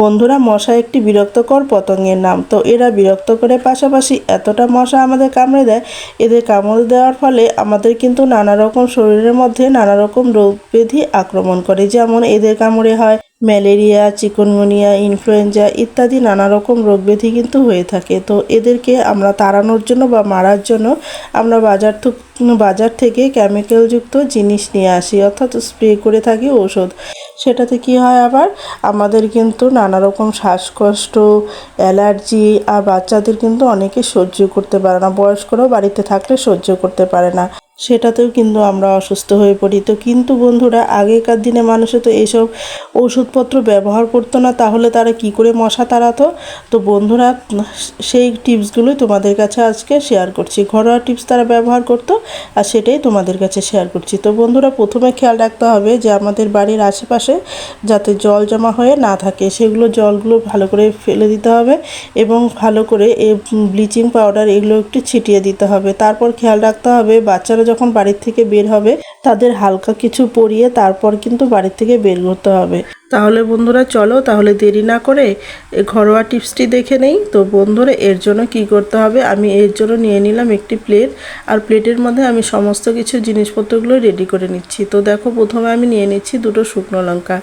বন্ধুরা, মশা একটি বিরক্তকর পতঙ্গের নাম। তো এরা বিরক্ত করে পাশাপাশি এতটা মশা আমাদের কামড়ে দেয়, এদের কামড় দেওয়ার ফলে আমাদের কিন্তু নানা রকম শরীরের মধ্যে নানা রকম রোগ ব্যাধি আক্রমণ করে। যেমন এদের কামড়ে হয় ম্যালেরিয়া, চিকনগুনিয়া, ইনফ্লুয়েঞ্জা ইত্যাদি নানা রকম রোগ ব্যাধি কিন্তু হয়ে থাকে। তো এদেরকে আমরা তাড়ানোর জন্য বা মারার জন্য আমরা বাজার বাজার থেকে কেমিক্যালযুক্ত জিনিস নিয়ে আসি, অর্থাৎ স্প্রে করে থাকি ঔষধ। সেটাতে কি হয় আবার? আমাদের কিন্তু নানা রকম শ্বাসকষ্ট, অ্যালার্জি, আর বাচ্চাদের কিন্তু অনেকে সহ্য করতে পারে না। বয়স্করাও বাড়িতে থাকলে সহ্য করতে পারে না। সেটাতেও কিন্তু আমরা অসুস্থ হয়ে পড়ি। তো কিন্তু বন্ধুরা, আগেকার দিনে মানুষে তো এইসব ওষুধপত্র ব্যবহার করতো না, তাহলে তারা কি করে মশা তাড়াতো? তো বন্ধুরা, সেই টিপসগুলোই তোমাদের কাছে আজকে শেয়ার করছি। ঘরোয়া টিপস তারা ব্যবহার করতো, আর সেটাই তোমাদের কাছে শেয়ার করছি। তো বন্ধুরা, প্রথমে খেয়াল রাখতে হবে যে আমাদের বাড়ির আশেপাশে যাতে জল জমা হয়ে না থাকে, সেগুলো জলগুলো ভালো করে ফেলে দিতে হবে এবং ভালো করে এই ব্লিচিং পাউডার এগুলো একটু ছিটিয়ে দিতে হবে। তারপর খেয়াল রাখতে হবে বাচ্চারা যখন বাড়ির থেকে বের হবে, তাদের হালকা কিছু পরিয়ে তারপর কিন্তু বাড়ির থেকে বের করতে হবে। তাহলে বন্ধুরা চলো, তাহলে দেরি না করে ঘরোয়া টিপসটি দেখে নেই। তো বন্ধুরা, এর জন্য কি করতে হবে? আমি এর জন্য নিয়ে নিলাম একটি প্লেট। আর প্লেটের মধ্যে আমি সমস্ত কিছু জিনিসপত্রগুলো রেডি করে নিচ্ছি। তো দেখো, প্রথমে আমি নিয়ে নিচ্ছি দুটো শুকনো লঙ্কা।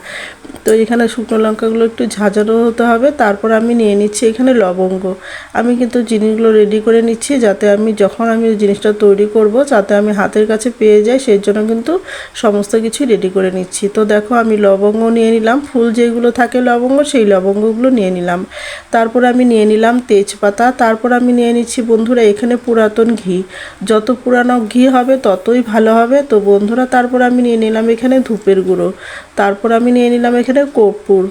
তো এখানে শুকনো লঙ্কাগুলো একটু ঝাঁঝালো হতে হবে। তারপর আমি নিয়ে নিচ্ছি এখানে লবঙ্গ। আমি কিন্তু জিনিসগুলো রেডি করে নিচ্ছি যাতে আমি যখন আমি জিনিসটা তৈরি করব, যাতে আমি হাতের কাছে পেয়ে যাই সেই জন্য কিন্তু সমস্ত কিছু রেডি করে নিচ্ছি। তো দেখো, আমি লবঙ্গ নিয়ে নিলাম। ফুল যেগুলো থাকে লবঙ্গ সেই লবঙ্গগুলো নিয়ে নিলাম। তারপর আমি নিয়ে নিলাম তেজপাতা, তারপর আমি নিয়ে নিচ্ছি বন্ধুরা এখানে পুরাতন ঘি। যত পুরানো ঘি হবে ততই ভালো হবে। তো বন্ধুরা, তারপর আমি নিয়ে নিলাম এখানে ধূপের গুঁড়ো। তারপর আমি নিয়ে নিলাম এখানে কর্পূর।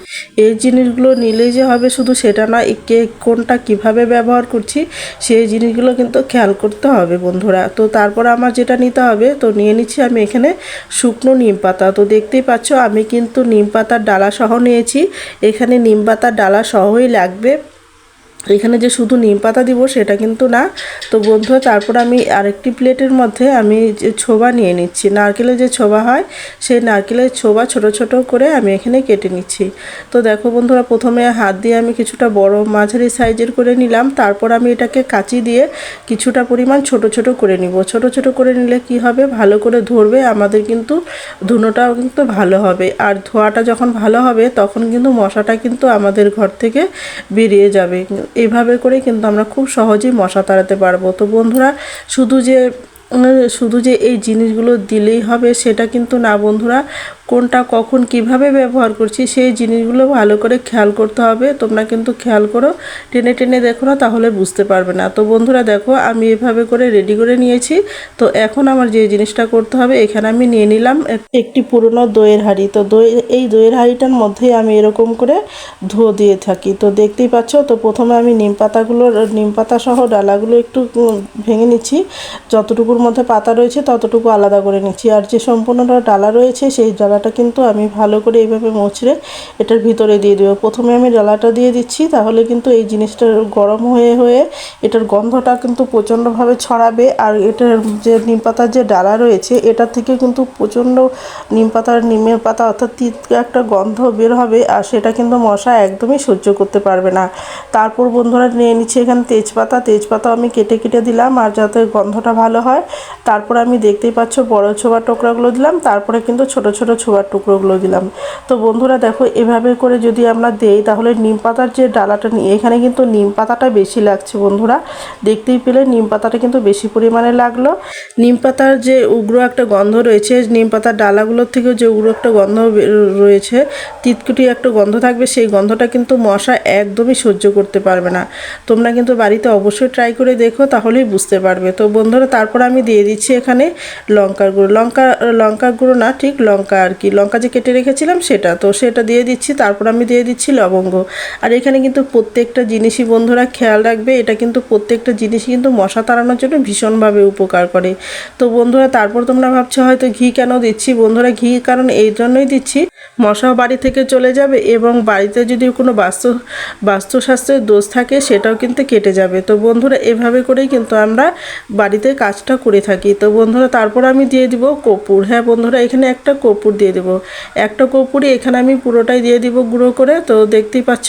এই জিনিসগুলো নিলেই যে হবে শুধু সেটা না কে কোনটা কীভাবে ব্যবহার করছি সেই জিনিসগুলো কিন্তু খেয়াল করতে হবে বন্ধুরা। তো তারপর আমার যেটা নিতে হবে, তো নিয়ে নিচ্ছি আমি এখানে শুকনো নিম পাতা। তো দেখতেই পাচ্ছ, আমি কিন্তু নিম পাতার ডালা সহ নিয়েছি। এখানে নিম পাতার ডালা সহই লাগবে। এখানে যে শুধু নিম পাতা দিব সেটা কিন্তু না। তো বন্ধুরা, তারপর আমি আরেকটি প্লেটের মধ্যে আমি যে ছোবা নিয়ে নিচ্ছি। নারকেলের যে ছোবা হয়, সেই নারকেলের ছোবা ছোট ছোট করে আমি এখানে কেটে নিচ্ছি। তো দেখো বন্ধুরা, প্রথমে হাত দিয়ে আমি কিছুটা বড় মাঝারি সাইজের করে নিলাম। তারপর আমি এটাকে কাঁচি দিয়ে কিছুটা পরিমাণ ছোট ছোট করে নিব। ছোট ছোট করে নিলে কি হবে? ভালো করে ধরবে, আমাদের কিন্তু ধুনোটাও কিন্তু ভালো হবে। আর ধোয়াটা যখন ভালো হবে, তখন কিন্তু মশাটা কিন্তু আমাদের ঘর থেকে বেরিয়ে যাবে। এইভাবে করে কিন্তু আমরা খুব সহজেই মশা তাড়াতে পারব। তো বন্ধুরা শুধু যে শুধু যে এই জিনিসগুলো দিলেই হবে সেটা কিন্তু না বন্ধুরা। কোনটা কখন কীভাবে ব্যবহার করছি সেই জিনিসগুলো ভালো করে খেয়াল করতে হবে। তোমরা কিন্তু খেয়াল করো, টেনে টেনে দেখো না, তাহলে বুঝতে পারবে না। তো বন্ধুরা দেখো, আমি এভাবে করে রেডি করে নিয়েছি। তো এখন আমার যে জিনিসটা করতে হবে, এখানে আমি নিয়ে নিলাম একটি পুরনো দইয়ের হাঁড়ি। তো দই, এই দইয়ের হাঁড়িটার মধ্যেই আমি এরকম করে ধুয়ো দিয়ে থাকি। তো দেখতেই পাচ্ছ, তো প্রথমে আমি নিম পাতাগুলো, নিম পাতা সহ ডালাগুলো একটু ভেঙে নিচ্ছি। যতটুকুর মধ্যে পাতা রয়েছে, ততটুকু আলাদা করে নিচ্ছি। আর যে সম্পূর্ণটা ডালা রয়েছে, সেই ডালাটা কিন্তু আমি ভালো করে এইভাবে মুছড়ে এটার ভিতরে দিয়ে দেবো। প্রথমে আমি ডালাটা দিয়ে দিচ্ছি, তাহলে কিন্তু এই জিনিসটা গরম হয়ে হয়ে এটার গন্ধটা কিন্তু প্রচণ্ডভাবে ছড়াবে। আর এটার যে নিম পাতার যে ডালা রয়েছে এটা থেকে কিন্তু প্রচণ্ড নিম পাতার নিমের পাতা অর্থাৎ একটা গন্ধ বের হবে, আর সেটা কিন্তু মশা একদমই সহ্য করতে পারবে না। তারপর বন্ধুরা, নিয়ে নিচ্ছি এখানে তেজপাতা। তেজপাতা আমি কেটে কেটে দিলাম, আর যাতে গন্ধটা ভালো হয় তারপর আমি দেখতেই পাচ্ছ বড় ছোবার টুকরাগুলো দিলাম, তারপরে কিন্তু ছোট ছোট ছোবার টুকরোগুলো দিলাম। তো বন্ধুরা দেখো, এভাবে করে যদি আমরা দেই, তাহলে নিম পাতার যে ডালাটা নিয়ে, এখানে কিন্তু নিম পাতাটা বেশি লাগছে বন্ধুরা। দেখতেই পেলে নিম পাতাটা কিন্তু বেশি পরিমাণে লাগল। নিম পাতার যে উগ্র একটা গন্ধ রয়েছে, নিম পাতার ডালাগুলোর থেকেও যে উগ্র একটা গন্ধ রয়েছে, তিতকুটি একটা গন্ধ থাকবে, সেই গন্ধটা কিন্তু মশা একদমই সহ্য করতে পারবে না। তোমরা কিন্তু বাড়িতে অবশ্যই ট্রাই করে দেখো, তাহলেই বুঝতে পারবে। তো বন্ধুরা, তারপর আমি দিয়ে দিচ্ছি এখানে লঙ্কার গুঁড়ো। লঙ্কা, লঙ্কার গুঁড়ো না, ঠিক লঙ্কা আর কি। লঙ্কা যে কেটে রেখেছিলাম সেটা। তো সেটা দিয়ে দিচ্ছি, তারপর আমি দিয়ে দিচ্ছি লবঙ্গ। আর এখানে কিন্তু প্রত্যেকটা জিনিসই বন্ধুরা খেয়াল রাখবে, এটা কিন্তু প্রত্যেকটা জিনিসই কিন্তু মশা তাড়ানোর জন্য ভীষণভাবে উপকার করে। তো বন্ধুরা, তারপর তোমরা ভাবছ হয়তো ঘি কেন দিচ্ছি? বন্ধুরা, ঘি কারণ এই জন্যই দিচ্ছি মশাও বাড়ি থেকে চলে যাবে এবং বাড়িতে যদি কোনো বাস্তু, বাস্তুশাস্ত্রের দোষ থাকে সেটাও কিন্তু কেটে যাবে। তো বন্ধুরা, এভাবে করেই কিন্তু আমরা বাড়িতে কাজটা করে থাকি। তো বন্ধুরা, তারপর আমি দিয়ে দিব কর্পূর। হ্যাঁ বন্ধুরা, এখানে একটা কর্পূর দিয়ে দেব। একটা কর্পূরই এখানে আমি পুরোটাই দিয়ে দিব গুঁড়ো করে। তো দেখতেই পাচ্ছ,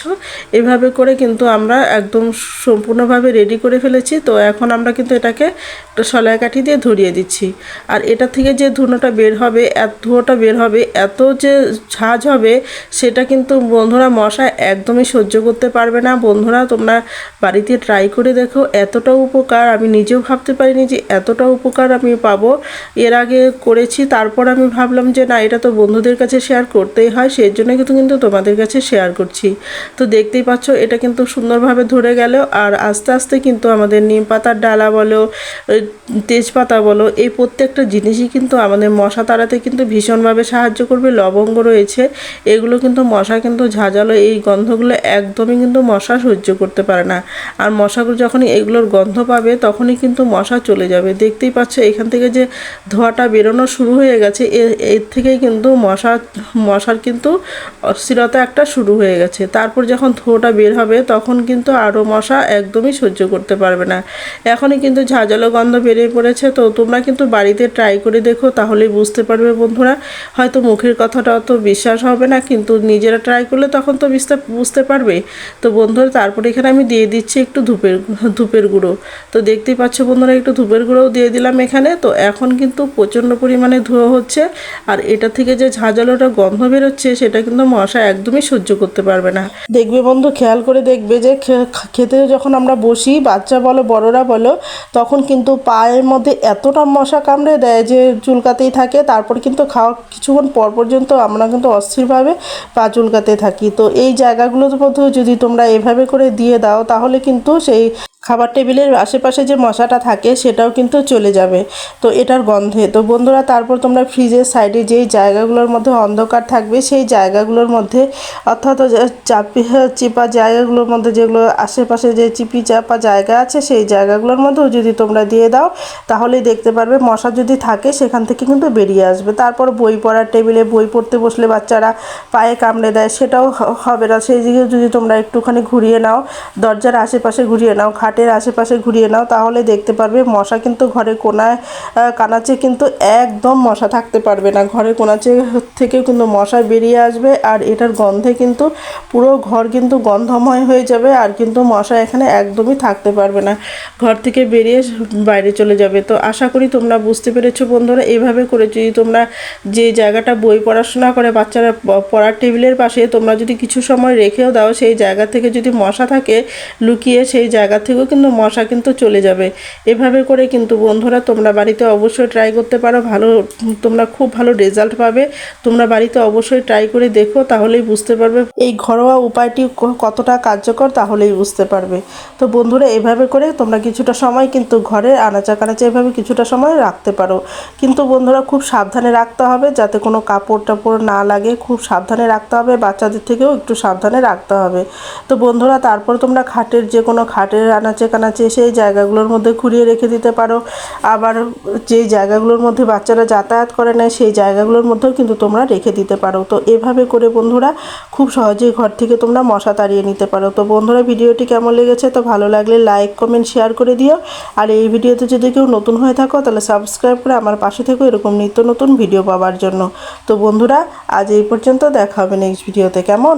এভাবে করে কিন্তু আমরা একদম সম্পূর্ণভাবে রেডি করে ফেলেছি। তো এখন আমরা কিন্তু এটাকে একটা সলাই কাঠি দিয়ে ধরিয়ে দিচ্ছি। আর এটা থেকে যে ধুনোটা বের হবে, এত ধুয়োটা বের হবে, এত যে ঝাঁজ হবে, সেটা কিন্তু বন্ধুরা মশা একদমই সহ্য করতে পারবে না। বন্ধুরা, তোমরা বাড়িতে ট্রাই করে দেখো, এতটা উপকার আমি নিজেও ভাবতে পারিনি যে এতটা উপকার আমি পাবো। এর আগে করেছি, তারপর আমি ভাবলাম যে না, এটা তো বন্ধুদের কাছে শেয়ার করতেই হয়, সেই জন্য কিন্তু কিন্তু তোমাদের কাছে শেয়ার করছি। তো দেখতেই পাচ্ছ, এটা কিন্তু সুন্দরভাবে ধরে গেল, আর আস্তে আস্তে কিন্তু আমাদের নিম পাতার ডালা বলো তেজপাতা বলো, এই প্রত্যেকটা জিনিসই কিন্তু আমাদের মশা তাড়াতে কিন্তু ভীষণভাবে সাহায্য করবে। লবঙ্গ রয়েছে এগুলো কিন্তু মশা কিন্তু ঝাঁঝালো, এই গন্ধগুলো একদমই কিন্তু মশা সহ্য করতে পারে না। আর মশাগুলো যখনই এগুলোর গন্ধ পাবে, তখনই কিন্তু মশা চলে যাবে। দেখতেই পাচ্ছ এখান থেকে যে ধোঁয়াটা বেরোনো শুরু হয়ে গেছে এর থেকেই কিন্তু মশা, মশার কিন্তু অস্থিরতা একটা শুরু হয়ে গেছে। তারপর যখন ধোঁয়াটা বের হবে, তখন কিন্তু আরও মশা একদমই সহ্য করতে পারবে না। এখনই কিন্তু ঝাঁঝালো গন্ধ বেরিয়ে পড়েছে। তো তোমরা কিন্তু বাড়িতে ট্রাই করে দেখো, তাহলেই বুঝতে পারবে বন্ধুরা। হয়তো মুখের কথাটা অত বিশ্বাস হবে না, কিন্তু নিজেরা ট্রাই করলে তখন তো বিস্তার বুঝতে পারবে। তো বন্ধুরা, তারপরে এখানে আমি দিয়ে দিচ্ছি একটু ধূপের ধূপের গুঁড়ো। তো দেখতেই পাচ্ছ বন্ধুরা, একটু ধূপের গুঁড়োও দিয়ে দিলাম এখানে। তো এখন কিন্তু প্রচণ্ড পরিমাণে ধোয়া হচ্ছে, আর এটা থেকে যে ঝাঁঝালোটা গন্ধ বেরোচ্ছে, সেটা কিন্তু মশা একদমই সহ্য করতে পারবে না। দেখবে বন্ধু, খেয়াল করে দেখবে যে খেতে যখন আমরা বসি, বাচ্চা বলো, বড়রা বলো, তখন কিন্তু পায়ের মধ্যে এতটা মশা কামড়ে দেয় যে চুলকাতেই থাকে। তারপর কিন্তু খাওয়া কিছুক্ষণ পর পর্যন্ত আমরা কিন্তু অস্থিরভাবে পা চুলকাতে থাকি। তো এই জায়গাগুলোর মধ্যেও যদি তোমরা এভাবে করে দিয়ে দাও, তাহলে কিন্তু সেই খাবার টেবিলের আশেপাশে যে মশাটা থাকে সেটাও কিন্তু চলে যাবে। তো এটার গন্ধে। তো বন্ধুরা, তারপর তোমরা ফ্রিজের সাইডে যেই জায়গাগুলোর মধ্যে অন্ধকার থাকবে, সেই জায়গাগুলোর মধ্যে অর্থাৎ চাপি চিপা জায়গাগুলোর মধ্যে যেগুলো আশেপাশে যে চিপি চাপা জায়গা আছে, সেই জায়গাগুলোর মধ্যেও যদি তোমরা দিয়ে দাও, তাহলেই দেখতে পারবে মশা যদি থাকে, সেখান থেকে কিন্তু বেরিয়ে আসবে। তারপর বই পড়ার টেবিলে বই পড়তে বসলে বাচ্চারা পায়ে কামড়ে দেয়, সেটাও হবে না। সেই দিকে যদি তোমরা একটুখানি ঘুরিয়ে নাও, দরজার আশেপাশে ঘুরিয়ে নাও খাটের আশেপাশে ঘুরিয়ে নাও, তাহলে দেখতে পারবে মশা কিন্তু ঘরে কোনায় কানাচে কিন্তু একদম মশা থাকতে পারবে না। ঘরে কোনাচে থেকে কিন্তু মশা বেরিয়ে আসবে আর এটার গন্ধে কিন্তু পুরো ঘর কিন্তু গন্ধময় হয়ে যাবে আর কিন্তু মশা এখানে একদমই থাকতে পারবে না। ঘর থেকে বেরিয়ে বাইরে চলে যাবে। তো আশা করি তোমরা বুঝতে পেরেছ বন্ধুরা, এভাবে করে যদি তোমরা যে জায়গাটা বই পড়াশোনা করে বাচ্চারা পড়ার টেবিলের পাশে তোমরা যদি কিছু সময় রেখেও দাও, সেই জায়গা থেকে যদি মশা থাকে, লুকিয়ে সেই জায়গা থেকেও কিন্তু মশা কিন্তু চলে যাবে। এভাবে করে কিন্তু বন্ধুরা তোমরা বাড়িতে অবশ্যই ট্রাই করতে পারো, ভালো, তোমরা খুব ভালো রেজাল্ট পাবে। তোমরা বাড়িতে অবশ্যই ট্রাই করে দেখো, তাহলেই বুঝতে পারবে। এই ঘরোয়া উপায়টি কতটা কার্যকর তাহলেই বুঝতে পারবে। তো বন্ধুরা, এভাবে করে তোমরা কিছুটা সময় কিন্তু ঘরে আনাচা কানাচা এভাবে কিছুটা সময় রাখতে পারো। কিন্তু বন্ধুরা, খুব সাবধানে রাখতে হবে যাতে কোনো কাপড় টাপড় না লাগে। খুব সাবধানে রাখতে হবে, বাচ্চাদের থেকেও একটু সাবধানে রাখতে হবে। তো বন্ধুরা, তারপর তোমরা খাটের যে কোনো খাটের আনাচে কানাচে সেই জায়গাগুলোর মধ্যে ঘুরিয়ে রেখে দিতে পারো। আবার যে জায়গাগুলোর মধ্যে বাচ্চারা যাতায়াত করে না সেই জায়গাগুলোর মধ্যেও কিন্তু তোমরা রেখে দিতে পারো। তো এভাবে করে বন্ধুরা খুব সহজেই ঘর থেকে তোমরা মশা তাড়িয়ে নিতে পারো। তো বন্ধুরা, ভিডিওটি কেমন লেগেছে? তো ভালো লাগলে লাইক, কমেন্ট, শেয়ার করে দিও। আর এই ভিডিওতে যদি কেউ নতুন হয়ে থাকো, তাহলে সাবস্ক্রাইব করে আমার পাশে থেকো এরকম নিত্য নতুন ভিডিও পাওয়ার জন্য। তো বন্ধুরা, আজ এই পর্যন্ত দেখা হবে নেক্সট ভিডিওতে কেমন?